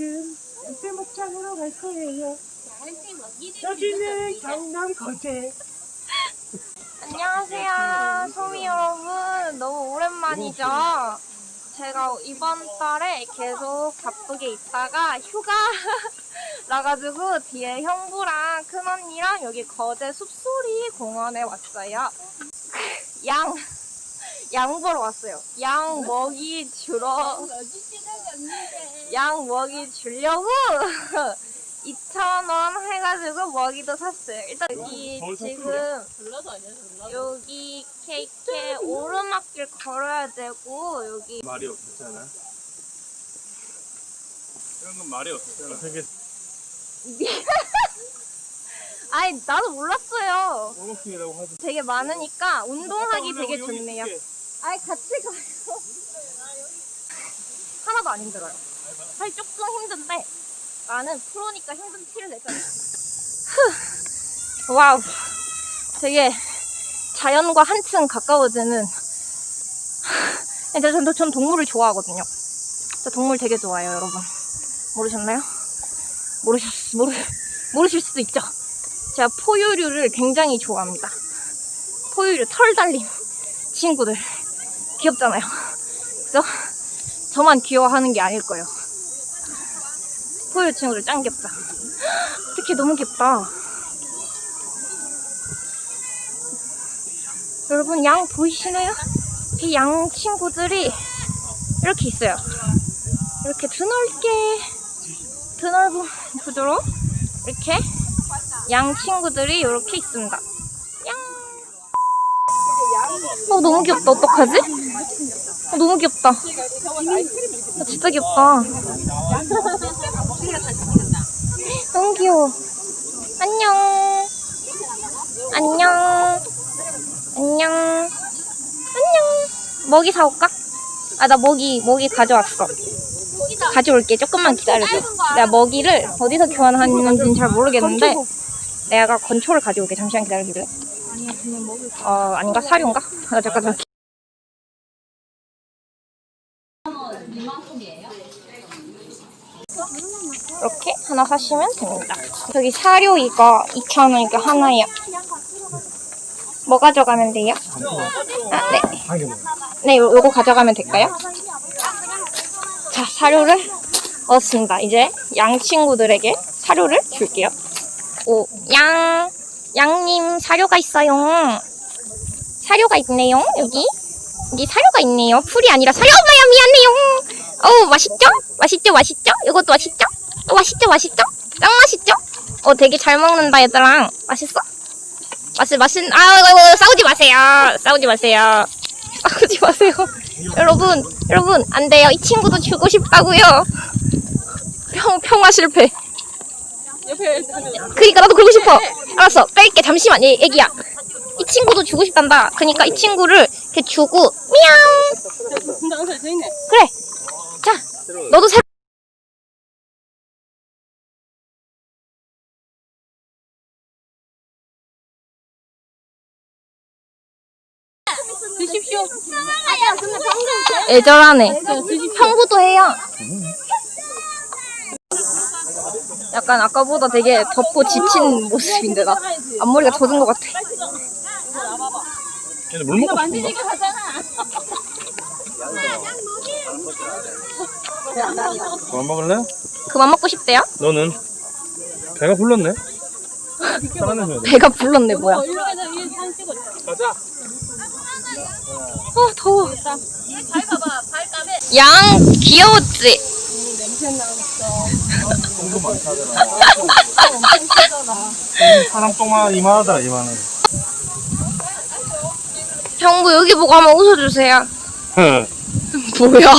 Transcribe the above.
지금 연세 목장으로 갈 거예요. 여기는 경남 거제. 안녕하세요, 소미 여러분. 너무 오랜만이죠? 제가 이번 달에 계속 바쁘게 있다가 휴가 나가지고 뒤에 형부랑 큰언니랑 여기 거제 숲소리 공원에 왔어요. 양, 양 보러 왔어요. 양 먹이 주러, 양 먹이 주려고 2,000원 해가지고 먹이도 샀어요. 일단 이 지금 여기 KK 오르막길 걸어야 되고 여기 말이 없었잖아. 이런 건 말이 없었잖아. 되게 아니 나도 몰랐어요. 오목킹이라고 하지. 되게 많으니까 운동하기 되게 여기 좋네요. 아니 같이 가요. 하나도 안 힘들어요. 사실 조금 힘든데 나는 프로니까 힘든 티를 내잖아. 후. 와우. 되게 자연과 한층 가까워지는. 근데 전, 전 동물을 좋아하거든요. 저 동물 되게 좋아해요, 여러분. 모르셨나요? 모르셨, 모르, 모르실 수도 있죠. 제가 포유류를 굉장히 좋아합니다. 포유류, 털 달린 친구들. 귀엽잖아요. 그죠? 저만 귀여워하는 게 아닐 거예요. 포유 친구들 짱 귀엽다. 특히 너무 귀엽다. 여러분 양 보이시나요? 이 양 친구들이 이렇게 있어요. 이렇게 드넓게 드넓은 구조로 이렇게 양 친구들이 이렇게 있습니다. 양. 어 너무 귀엽다. 어떡하지? 어, 너무 귀엽다. 아, 진짜 귀엽다. 너무 귀여워. 안녕. 안녕. 안녕. 안녕. 먹이 사올까? 아, 나 먹이, 먹이 가져왔어. 가져올게. 조금만 기다려줘. 내가 먹이를 어디서 교환하는지는 잘 모르겠는데, 내가 건초를 가져올게. 잠시만 기다려줄래? 어, 아닌가? 사료인가? 아, 잠깐, 잠깐. 이렇게 하나 사시면 됩니다. 여기 사료 이거 2,000원 이거 하나요. 뭐 가져가면 돼요? 아, 네. 네, 요, 요거 가져가면 될까요? 자, 사료를 얻었습니다. 이제 양 친구들에게 사료를 줄게요. 오, 양, 양님 사료가 있어요. 사료가 있네요, 여기. 여기 사료가 있네요. 풀이 아니라 사료 엄마야 미안해요. 어우 맛있죠? 맛있죠? 맛있죠? 이것도 맛있죠? 어, 맛있죠? 맛있죠? 짱 맛있죠? 어 되게 잘 먹는다 얘들아. 맛있어? 맛있 맛있 아 아이고, 아이고, 싸우지 마세요. 싸우지 마세요. 싸우지 마세요. 여러분 여러분 안 돼요. 이 친구도 주고 싶다고요. 평 평화 실패. 그니까 나도 그러고 싶어. 알았어 뺄게 잠시만 얘 애기야. 이 친구도 주고 싶단다. 그니까 이 친구를 이렇게 주고 미양. 그래. 자, 너도 새. 드십시오. 애절하네. 형부도 해요. 약간 아까보다 되게 덥고 지친 모습인데 나 앞머리가 젖은 것 같아. 얘네 물 먹고 싶은가? 그만 먹을래? 그만 먹고 싶대요? 너는? 배가 불렀네? 살아내줘야 돼. 배가 불렀네 뭐야. 어, 가자. 어 더워. 발 봐봐. 발감에. 양 귀여웠지? 냄새 나겠어. 똥도 많다더라. 사람 똥만 이만하더라, 이만해. 형부 여기 보고 한번 웃어주세요. 뭐야?